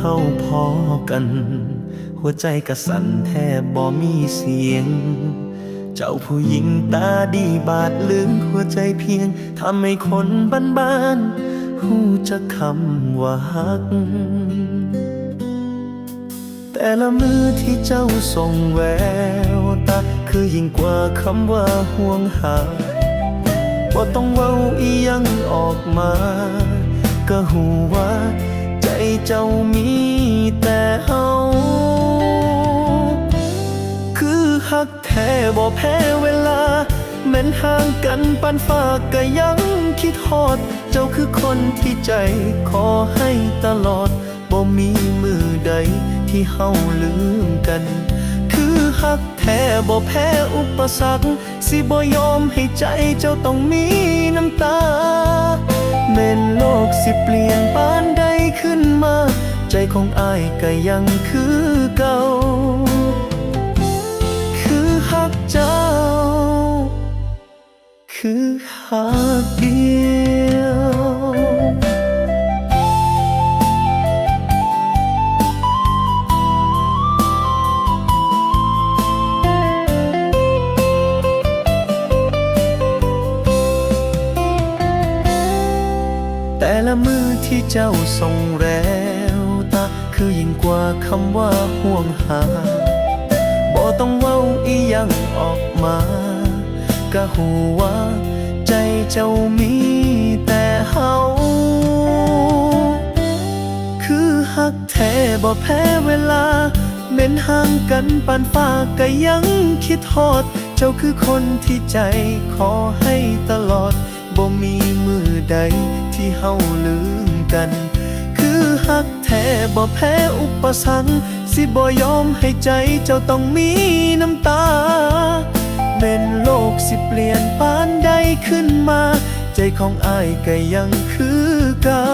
กๆที่าพอกัน หัวใจกระสั่นแทบบ่มีเสียง เจ้าผู้หญิงตาดีบาดลึกหัวใจเพียงทำให้คนบ้านๆหูจะคำว่าฮัก แต่ละมือที่เจ้าส่งแววตาคือยิ่งกว่าคำว่าห่วงหาบ่ต้องเว้าอีหยังออกมา ก็หูว่า เจ้ามีแต่เฮาคือหักแท้บ่แพ้เวลา แม้นห่างกันปานฟ้าก็ยังคิดฮอด เจ้าคือคนที่ใจขอให้ตลอดบ่มีมือใดที่เฮาลืมกัน คือหักแท้บ่แพ้อุปสรรค สิบ่ยอมให้ใจเจ้าต้องมีน้ำตาแม่นโลกสิเปลี่ยนปานใด ขึ้นมา ใจของอายก็ยังคือเก่า คือฮักเจ้า คือฮักเดียว แต่ละมือที่เจ้าส่งแววตาคือยิ่งกว่าคำว่าห่วงหาบ่ต้องเว้าอียังออกมาก็หูว่าใจเจ้ามีแต่เฮาคือหักแท้บ่แพ้เวลาเม้นห่างกันปานฟ้าก็ยังคิดฮอด เจ้าคือคนที่ใจขอให้ตลอดบ่มีมื ใดที่เฮาลืมกัน คือหักแท้บ่แพ้อุปสรรคสิบ่ยอมให้ใจเจ้าต้องมีน้ำตาเม่นโลกสิเปลี่ยนปานใดขึ้นมา ใจของอายก็ยังคือเก่า